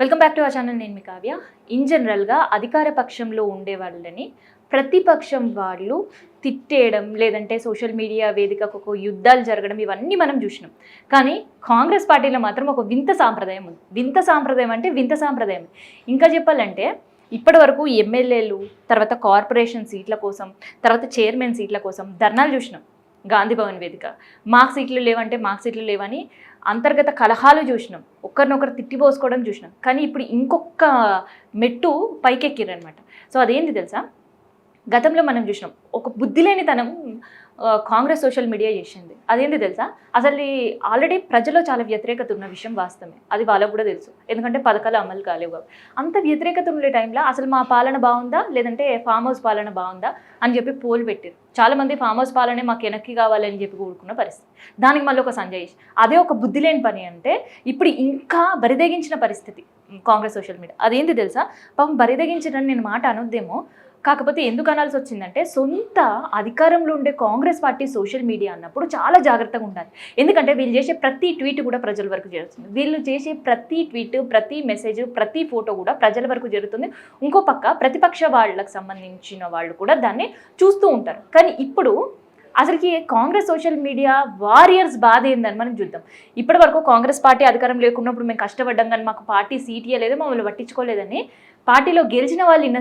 Welcome back to our channel నేను మీ Kavya. In జనరల్గా అధికార పక్షంలో ఉండే వాళ్ళని ప్రతిపక్షం వాళ్ళు తిట్టేయడం లేదంటే సోషల్ మీడియా వేదికకు ఒక యుద్ధాలు జరగడం ఇవన్నీ మనం చూసినాం. కానీ కాంగ్రెస్ పార్టీలో మాత్రం ఒక వింత సాంప్రదాయం ఉంది. వింత సాంప్రదాయం అంటే వింత సాంప్రదాయం. ఇంకా చెప్పాలంటే ఇప్పటి వరకు ఎమ్మెల్యేలు తర్వాత కార్పొరేషన్ సీట్ల కోసం తర్వాత చైర్మన్ సీట్ల కోసం ధర్నాలు చూసినాం. గాంధీ భవన్ వేదిక. మాకు సీట్లు లేవంటే మాకు సీట్లు లేవని అంతర్గత కలహాలు చూసినాం. ఒకరినొకరు తిట్టిపోసుకోవడం చూసినాం. కానీ ఇప్పుడు ఇంకొక మెట్టు పైకెక్కిరనమాట సో అదేంటి తెలుసా? గతంలో మనం చూసినాం. ఒక బుద్ధి లేనితనం కాంగ్రెస్ సోషల్ మీడియా చేసింది. అదేంటి తెలుసా? అసలు ఆల్రెడీ ప్రజల్లో చాలా వ్యతిరేకత ఉన్న విషయం వాస్తవమే. అది వాళ్ళకు కూడా తెలుసు. ఎందుకంటే పథకాలు అమలు కాలేవు కాబట్టి. అంత వ్యతిరేకత ఉండే టైంలో అసలు మా పాలన బాగుందా? లేదంటే ఫామ్ హౌస్ పాలన బాగుందా? అని చెప్పి పోల్ పెట్టారు చాలా మంది ఫామ్ హౌస్ పాలనే మాకు వెనక్కి కావాలని చెప్పి కూడుకున్న పరిస్థితి. దానికి మళ్ళీ ఒక సంజయ్. అదే ఒక బుద్ధి లేని పని అంటే ఇప్పుడు ఇంకా బరిదగించిన పరిస్థితి కాంగ్రెస్ సోషల్ మీడియా. అదేంటి తెలుసా? పాపం బరిదగించడం నేను మాట అనొద్దేమో. కాకపోతే ఎందుకు అనాల్సి వచ్చిందంటే సొంత అధికారంలో ఉండే కాంగ్రెస్ పార్టీ సోషల్ మీడియా అన్నప్పుడు చాలా జాగ్రత్తగా ఉండాలి. ఎందుకంటే వీళ్ళు చేసే ప్రతి ట్వీట్ కూడా ప్రజల వరకు చేరుతుంది. వీళ్ళు చేసే ప్రతి ట్వీట్ ప్రతి మెసేజ్ ప్రతి ఫోటో కూడా ప్రజల వరకు జరుగుతుంది ఇంకో పక్క ప్రతిపక్ష వాళ్ళకు సంబంధించిన వాళ్ళు కూడా దాన్ని చూస్తూ ఉంటారు. కానీ ఇప్పుడు అసలుకి కాంగ్రెస్ సోషల్ మీడియా వారియర్స్ బాధ ఏందని మనం చూద్దాం. ఇప్పటి వరకు కాంగ్రెస్ పార్టీ అధికారం లేకున్నప్పుడు మేము కష్టపడ్డాం కానీ మాకు పార్టీ సీట్ ఇవ్వలేదు మమ్మల్ని పట్టించుకోలేదని పార్టీలో గెలిచిన వాళ్ళు ఇన్న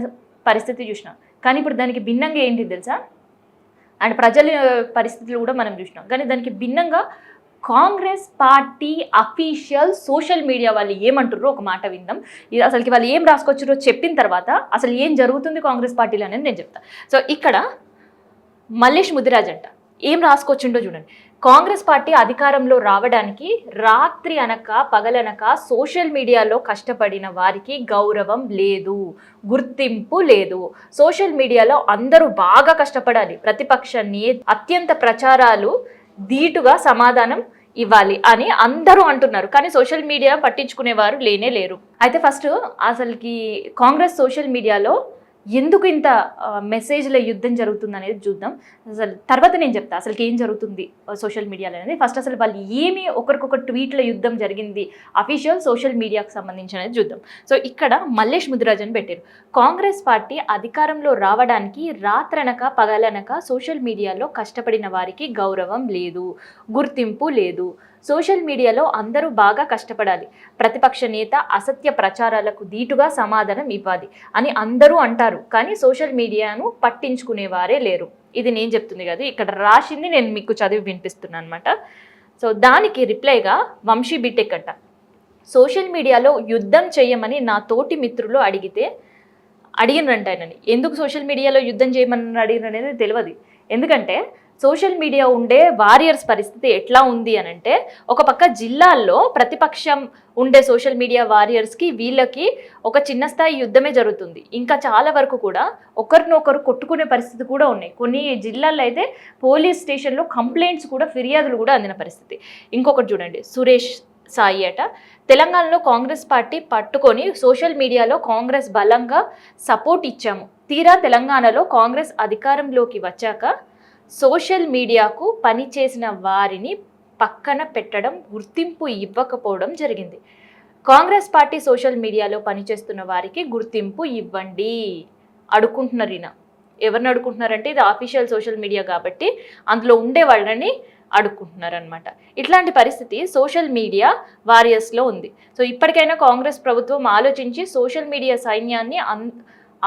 పరిస్థితి చూసినాం. కానీ ఇప్పుడు దానికి భిన్నంగా ఏంటి తెలుసా? అండ్ ప్రజల పరిస్థితులు కూడా మనం చూసినాం. కానీ దానికి భిన్నంగా Congress party official social media వాళ్ళు ఏమంటారో ఒక మాట విందాం. ఇది అసలుకి వాళ్ళు ఏం రాసుకొచ్చారో చెప్పిన తర్వాత అసలు ఏం జరుగుతుంది కాంగ్రెస్ పార్టీలో అనేది నేను చెప్తాను సో ఇక్కడ మల్లేష్ ముదిరాజ్ అంట. ఏం రాసుకొచ్చిండో చూడండి. కాంగ్రెస్ పార్టీ అధికారంలో రావడానికి రాత్రి అనక పగలనక సోషల్ మీడియాలో కష్టపడిన వారికి గౌరవం లేదు గుర్తింపు లేదు. సోషల్ మీడియాలో అందరూ బాగా కష్టపడాలి. ప్రతిపక్ష నే అత్యంత ప్రచారాలు ధీటుగా సమాధానం ఇవ్వాలి అని అందరూ అంటున్నారు. కానీ సోషల్ మీడియా పట్టించుకునేవారు లేనే లేరు. అయితే ఫస్ట్ అసలుకి కాంగ్రెస్ సోషల్ మీడియాలో ఎందుకు ఇంత మెసేజ్ల యుద్ధం జరుగుతుంది అనేది చూద్దాం. అసలు తర్వాత నేను చెప్తా అసలు ఏం జరుగుతుంది సోషల్ మీడియాలో అనేది. ఫస్ట్ అసలు వాళ్ళు ఏమి ఒకరికొక ట్వీట్ల యుద్ధం జరిగింది అఫీషియల్ సోషల్ మీడియాకు సంబంధించి అనేది చూద్దాం. సో ఇక్కడ మల్లేష్ ముదిరాజన్ పెట్టారు. కాంగ్రెస్ పార్టీ అధికారంలో రావడానికి రాత్రనక పగలనక సోషల్ మీడియాలో కష్టపడిన వారికి గౌరవం లేదు గుర్తింపు లేదు. సోషల్ మీడియాలో అందరూ బాగా కష్టపడాలి. ప్రతిపక్ష నేత అసత్య ప్రచారాలకు దీటుగా సమాధానం ఇవ్వాలి అని అందరూ అంటారు. కానీ సోషల్ మీడియాను పట్టించుకునేవారే లేరు. ఇది నేను చెప్తుంది కదా ఇక్కడ రాసింది నేను మీకు చదివి వినిపిస్తున్నాను అనమాట సో దానికి రిప్లైగా వంశీ బిటెక్ అంట. సోషల్ మీడియాలో యుద్ధం చేయమని నా తోటి మిత్రులు అడిగితే అడిగినంట ఆయనని. ఎందుకు సోషల్ మీడియాలో యుద్ధం చేయమని అడిగిన అనేది తెలియదు. ఎందుకంటే సోషల్ మీడియా ఉండే వారియర్స్ పరిస్థితి ఎట్లా ఉంది అని అంటే ఒక పక్క జిల్లాల్లో ప్రతిపక్షం ఉండే సోషల్ మీడియా వారియర్స్కి వీళ్ళకి ఒక చిన్న స్థాయి యుద్ధమే జరుగుతుంది. ఇంకా చాలా వరకు కూడా ఒకరినొకరు కొట్టుకునే పరిస్థితి కూడా ఉన్నాయి. కొన్ని జిల్లాల్లో అయితే పోలీస్ స్టేషన్లో కంప్లైంట్స్ కూడా ఫిర్యాదులు కూడా అందిన పరిస్థితి. ఇంకొకటి చూడండి. సురేష్ సాయి అట. తెలంగాణలో కాంగ్రెస్ పార్టీ పట్టుకొని సోషల్ మీడియాలో కాంగ్రెస్ బలంగా సపోర్ట్ ఇచ్చాము. తీరా తెలంగాణలో కాంగ్రెస్ అధికారంలోకి వచ్చాక సోషల్ మీడియాకు పనిచేసిన వారిని పక్కన పెట్టడం గుర్తింపు ఇవ్వకపోవడం జరిగింది. కాంగ్రెస్ పార్టీ సోషల్ మీడియాలో పనిచేస్తున్న వారికి గుర్తింపు ఇవ్వండి అడుకుంటున్నారు ఈయన. ఎవరిని అడుకుంటున్నారంటే ఇది ఆఫీషియల్ సోషల్ మీడియా కాబట్టి అందులో ఉండే వాళ్ళని అడుక్కుంటున్నారనమాట ఇట్లాంటి పరిస్థితి సోషల్ మీడియా వారియర్స్లో ఉంది. సో ఇప్పటికైనా కాంగ్రెస్ ప్రభుత్వం ఆలోచించి సోషల్ మీడియా సైన్యాన్ని అన్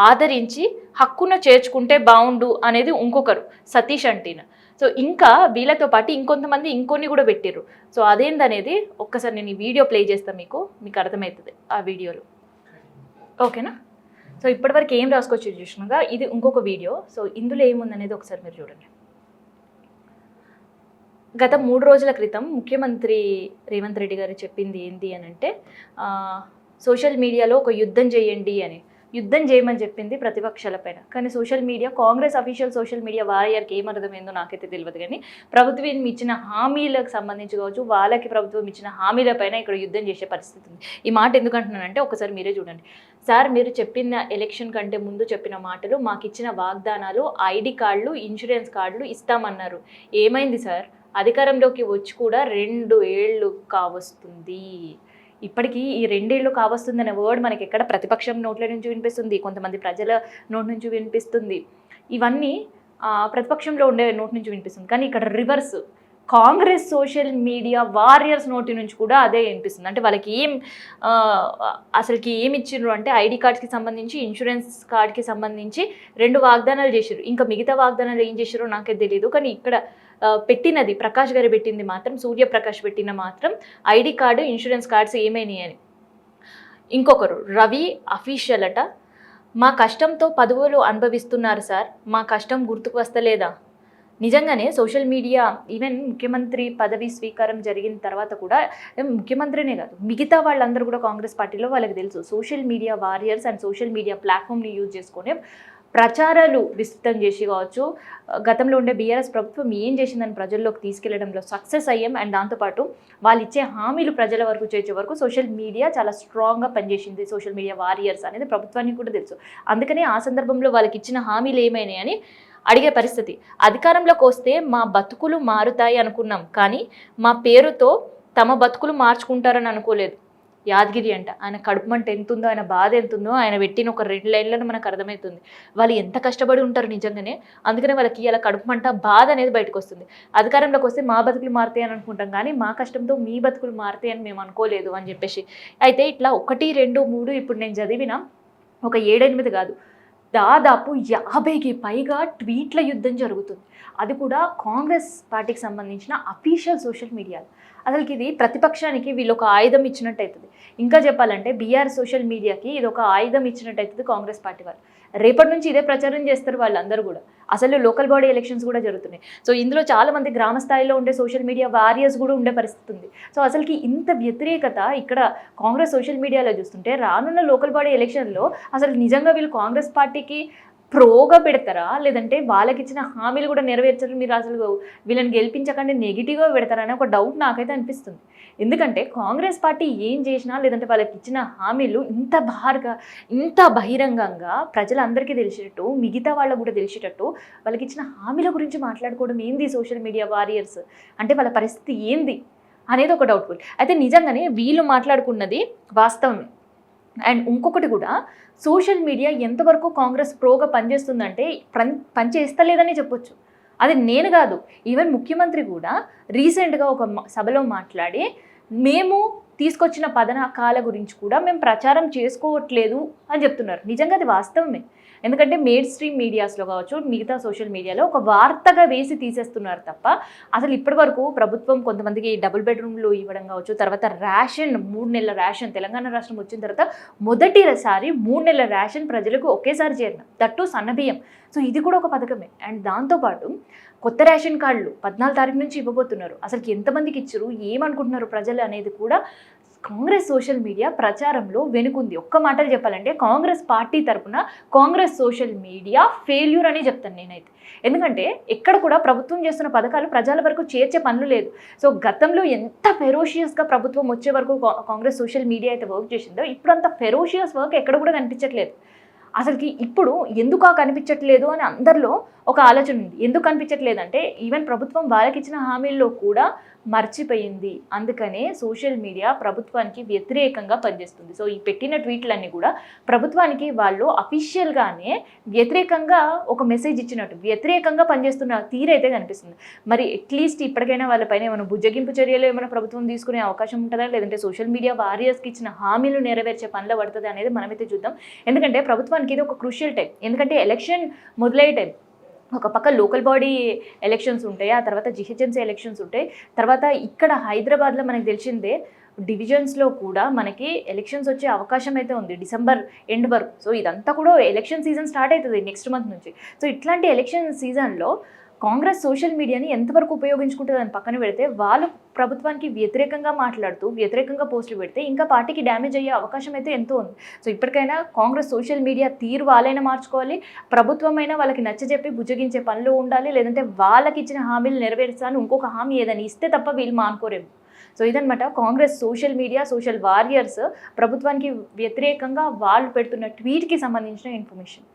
ఆదరించి హక్కున చేర్చుకుంటే బాగుండు అనేది ఇంకొకరు సతీష్ అంటీన. సో ఇంకా వీళ్ళతో పాటు ఇంకొంతమంది ఇంకొన్ని కూడా పెట్టిర్రు. సో అదేందనేది ఒక్కసారి నేను ఈ వీడియో ప్లే చేస్తాను మీకు మీకు అర్థమవుతుంది ఆ వీడియోలో. ఓకేనా? సో ఇప్పటివరకు ఏం రాసుకొచ్చి చూసినాగా ఇది ఇంకొక వీడియో. సో ఇందులో ఏముందనేది ఒకసారి మీరు చూడండి. గత మూడు రోజుల క్రితం ముఖ్యమంత్రి రేవంత్ రెడ్డి గారు చెప్పింది ఏంటి అని అంటే సోషల్ మీడియాలో ఒక యుద్ధం చేయండి అని. యుద్ధం చేయమని చెప్పింది ప్రతిపక్షాలపైన కానీ social media Congress official social media వారియర్కి ఏమర్థమైందో నాకైతే తెలియదు కానీ ప్రభుత్వం ఇచ్చిన హామీలకు సంబంధించి కావచ్చు వాళ్ళకి ప్రభుత్వం ఇచ్చిన హామీలపైన ఇక్కడ యుద్ధం చేసే పరిస్థితి ఉంది. ఈ మాట ఎందుకంటున్నానంటే ఒకసారి మీరే చూడండి. సార్ మీరు చెప్పిన ఎలక్షన్ కంటే ముందు చెప్పిన మాటలు మాకు ఇచ్చిన వాగ్దానాలు ఐడి కార్డులు ఇన్సూరెన్స్ కార్డులు ఇస్తామన్నారు. ఏమైంది సార్? అధికారంలోకి వచ్చి కూడా రెండు ఏళ్ళు కావస్తుంది. ఇప్పటికీ ఈ రెండేళ్ళు కావస్తుందనే వర్డ్ మనకి ఎక్కడ ప్రతిపక్షం నోట్ల నుంచి వినిపిస్తుంది కొంతమంది ప్రజల నోటి నుంచి వినిపిస్తుంది. ఇవన్నీ ప్రతిపక్షంలో ఉండే నోటి నుంచి వినిపిస్తుంది. కానీ ఇక్కడ reverse Congress social media warriors నోటి నుంచి కూడా అదే వినిపిస్తుంది. అంటే వాళ్ళకి ఏం అసలుకి ఏమి ఇచ్చిండ్రు అంటే ఐడి కార్డ్స్కి సంబంధించి ఇన్సూరెన్స్ కార్డ్కి సంబంధించి రెండు వాగ్దానాలు చేశారు ఇంకా మిగతా వాగ్దానాలు ఏం చేశారో నాకే తెలియదు కానీ ఇక్కడ పెట్టినది. ప్రకాష్ గారు పెట్టింది మాత్రం సూర్యప్రకాష్ పెట్టిన మాత్రం ఐడి కార్డు ఇన్సూరెన్స్ కార్డ్స్ ఏమైనాయి అని. ఇంకొకరు రవి అఫీషియల్ అట. మా కష్టంతో పదవులు అనుభవిస్తున్నారు సార్. మా కష్టం గుర్తుకు వస్తలేదా? నిజంగానే సోషల్ మీడియా ఈవెన్ ముఖ్యమంత్రి పదవి స్వీకారం జరిగిన తర్వాత కూడా ముఖ్యమంత్రినే కాదు మిగతా వాళ్ళందరూ కూడా కాంగ్రెస్ పార్టీలో వాళ్ళకి తెలుసు. Social media warriors and social media ప్లాట్ఫామ్ని use చేసుకునే ప్రచారాలు విస్తృతం చేసి కావచ్చు. గతంలో ఉండే బీఆర్ఎస్ ప్రభుత్వం ఏం చేసిందని ప్రజల్లోకి తీసుకెళ్ళడంలో సక్సెస్ అయ్యాం. అండ్ దాంతోపాటు వాళ్ళు ఇచ్చే హామీలు ప్రజల వరకు చేర్చే వరకు సోషల్ మీడియా చాలా స్ట్రాంగ్గా పనిచేసింది. సోషల్ మీడియా వారియర్స్ అనేది ప్రభుత్వానికి కూడా తెలుసు. అందుకనే ఆ సందర్భంలో వాళ్ళకి ఇచ్చిన హామీలు ఏమైనాయని అని అడిగే పరిస్థితి. అధికారంలోకి వస్తే మా బతుకులు మారుతాయి అనుకున్నాం. కానీ మా పేరుతో తమ బతుకులు మార్చుకుంటారని అనుకోలేదు. యాదగిరి అంట. ఆయన కడుపు మంట ఎంత ఉందో ఆయన బాధ ఎంత ఉందో ఆయన పెట్టిన ఒక రెండు లైన్లను మనకు అర్థమవుతుంది వాళ్ళు ఎంత కష్టపడి ఉంటారు నిజంగానే అందుకనే వాళ్ళకి ఇలా కడుపు మంట బాధ అనేది బయటకు వస్తుంది అధికారంలోకి వస్తే మా బతుకులు మారుతాయి అని అనుకుంటాం కానీ మా కష్టంతో మీ బతుకులు మారుతాయి అని మేము అనుకోలేదు అని చెప్పేసి. అయితే ఇట్లా ఒకటి రెండు మూడు ఇప్పుడు నేను చదివిన ఒక ఏడెనిమిది కాదు. దాదాపు యాభైకి పైగా ట్వీట్ల యుద్ధం జరుగుతుంది. అది కూడా కాంగ్రెస్ పార్టీకి సంబంధించిన అఫీషియల్ సోషల్ మీడియాలో. అసలుకి ఇది ప్రతిపక్షానికి వీళ్ళు ఒక ఆయుధం ఇచ్చినట్టు అవుతుంది ఇంకా చెప్పాలంటే బీఆర్ సోషల్ మీడియాకి ఇది ఒక ఆయుధం ఇచ్చినట్టు అవుతుంది కాంగ్రెస్ పార్టీ వాళ్ళు. రేపటి నుంచి ఇదే ప్రచారం చేస్తారు వాళ్ళందరూ కూడా. అసలు లోకల్ బాడీ ఎలక్షన్స్ కూడా జరుగుతున్నాయి. సో ఇందులో చాలా మంది గ్రామ స్థాయిలో ఉండే సోషల్ మీడియా వారియర్స్ కూడా ఉండే పరిస్థితి ఉంది. సో అసలుకి ఇంత వ్యతిరేకత ఇక్కడ కాంగ్రెస్ సోషల్ మీడియాలో చూస్తుంటే రానున్న లోకల్ బాడీ ఎలక్షన్లో అసలు నిజంగా వీళ్ళు కాంగ్రెస్ పార్టీకి ప్రోగా పెడతారా లేదంటే వాళ్ళకి ఇచ్చిన హామీలు కూడా నెరవేర్చరు మీరు అసలు వీళ్ళని గెలిపించకండి నెగిటివ్గా పెడతారా ఒక డౌట్ నాకైతే అనిపిస్తుంది. ఎందుకంటే కాంగ్రెస్ పార్టీ ఏం చేసినా లేదంటే వాళ్ళకి ఇచ్చిన హామీలు ఇంత బారుగా ఇంత బహిరంగంగా ప్రజలందరికీ తెలిసేటట్టు మిగతా వాళ్ళకు కూడా తెలిసేటట్టు వాళ్ళకి ఇచ్చిన హామీల గురించి మాట్లాడుకోవడం ఏంది సోషల్ మీడియా వారియర్స్? అంటే వాళ్ళ పరిస్థితి ఏంది? అనేది ఒక డౌట్ఫుల్. అయితే నిజంగానే వీళ్ళు మాట్లాడుకున్నది వాస్తవమే. అండ్ ఇంకొకటి కూడా సోషల్ మీడియా ఎంతవరకు కాంగ్రెస్ ప్రోగా పనిచేస్తుందంటే పని పనిచేస్తలేదని చెప్పొచ్చు. అది నేను కాదు ఈవెన్ ముఖ్యమంత్రి కూడా రీసెంట్గా ఒక సభలో మాట్లాడి మేము తీసుకొచ్చిన పథకాల గురించి కూడా మేము ప్రచారం చేసుకోవట్లేదు అని చెప్తున్నారు. నిజంగా అది వాస్తవమే. ఎందుకంటే మెయిన్ స్ట్రీమ్ మీడియాస్లో కావచ్చు మిగతా సోషల్ మీడియాలో ఒక వార్తగా వేసి తీసేస్తున్నారు తప్ప అసలు ఇప్పటి వరకు ప్రభుత్వం కొంతమందికి డబుల్ బెడ్రూమ్లు ఇవ్వడం కావచ్చు తర్వాత రేషన్ మూడు నెలల రేషన్ తెలంగాణ రాష్ట్రం వచ్చిన తర్వాత మొదటిసారి మూడు నెలల రేషన్ ప్రజలకు ఒకేసారి చేరిన దట్టు సన్నబియ్యం. సో ఇది కూడా ఒక పథకమే. అండ్ దాంతోపాటు కొత్త రేషన్ కార్డులు పద్నాలుగు తారీఖు నుంచి ఇవ్వబోతున్నారు. అసలు ఎంతమందికి ఇచ్చారు ఏమనుకుంటున్నారు ప్రజలు అనేది కూడా కాంగ్రెస్ సోషల్ మీడియా ప్రచారంలో వెనుకుంది. ఒక్క మాటలు చెప్పాలంటే కాంగ్రెస్ పార్టీ తరపున కాంగ్రెస్ సోషల్ మీడియా ఫెయిల్యూర్ అని చెప్తాను నేనైతే. ఎందుకంటే ఎక్కడ కూడా ప్రభుత్వం చేస్తున్న పథకాలు ప్రజల వరకు చేర్చే పనులు లేదు. సో గతంలో ఎంత ఫెరోషియస్గా ప్రభుత్వం వచ్చే వరకు కా- కాంగ్రెస్ సోషల్ మీడియా అయితే వర్క్ చేసిందో ఇప్పుడు అంత ఫెరోషియస్ వర్క్ ఎక్కడ కూడా కనిపించట్లేదు. అసలుకి ఇప్పుడు ఎందుకు ఆ కనిపించట్లేదు అని అందరిలో ఒక ఆలోచన ఉంది. ఎందుకు కనిపించట్లేదు అంటే ఈవెన్ ప్రభుత్వం వాళ్ళకి ఇచ్చిన హామీల్లో కూడా మర్చిపోయింది. అందుకనే సోషల్ మీడియా ప్రభుత్వానికి వ్యతిరేకంగా పనిచేస్తుంది. సో ఈ పెట్టిన ట్వీట్లన్నీ కూడా ప్రభుత్వానికి వాళ్ళు అఫీషియల్గానే వ్యతిరేకంగా ఒక మెసేజ్ ఇచ్చినట్టు వ్యతిరేకంగా పనిచేస్తున్న తీరైతే కనిపిస్తుంది. మరి అట్లీస్ట్ ఇప్పటికైనా వాళ్ళపైన ఏమైనా బుజ్జగింపు చర్యలు ఏమైనా ప్రభుత్వం తీసుకునే అవకాశం ఉంటుందా? లేదంటే సోషల్ మీడియా వారియర్స్కి ఇచ్చిన హామీలు నెరవేర్చే పనులు పడుతుంది అనేది మనమైతే చూద్దాం. ఎందుకంటే ప్రభుత్వానికి ఇది ఒక క్రూషియల్ టైం. ఎందుకంటే ఎలక్షన్ మొదలయ్యే టైం. ఒక పక్క లోకల్ బాడీ ఎలక్షన్స్ ఉంటాయి ఆ తర్వాత జిహెచ్ఎంసీ ఎలక్షన్స్ ఉంటాయి. తర్వాత ఇక్కడ హైదరాబాద్లో మనకు తెలిసిందే డివిజన్స్లో కూడా మనకి ఎలక్షన్స్ వచ్చే అవకాశం అయితే ఉంది డిసెంబర్ ఎండ్ వరకు. సో ఇదంతా కూడా ఎలక్షన్ సీజన్ స్టార్ట్ అవుతుంది నెక్స్ట్ మంత్ నుంచి. సో ఇట్లాంటి ఎలక్షన్ సీజన్లో కాంగ్రెస్ సోషల్ మీడియాని ఎంతవరకు ఉపయోగించుకుంటుందని పక్కన పెడితే వాళ్ళు ప్రభుత్వానికి వ్యతిరేకంగా మాట్లాడుతూ వ్యతిరేకంగా పోస్టులు పెడితే ఇంకా పార్టీకి డ్యామేజ్ అయ్యే అవకాశం అయితే ఎంతో ఉంది. సో ఇప్పటికైనా కాంగ్రెస్ సోషల్ మీడియా తీరు వాళ్ళైనా మార్చుకోవాలి ప్రభుత్వమైనా వాళ్ళకి నచ్చజెప్పి బుజ్జగించే పనులు ఉండాలి లేదంటే వాళ్ళకి ఇచ్చిన హామీలు నెరవేర్చాలని ఇంకొక హామీ ఏదని ఇస్తే తప్ప వీళ్ళు మానుకోరేము. సో ఇదనమాట Congress social media social warriors ప్రభుత్వానికి వ్యతిరేకంగా వాళ్ళు పెడుతున్న ట్వీట్కి సంబంధించిన ఇన్ఫర్మేషన్.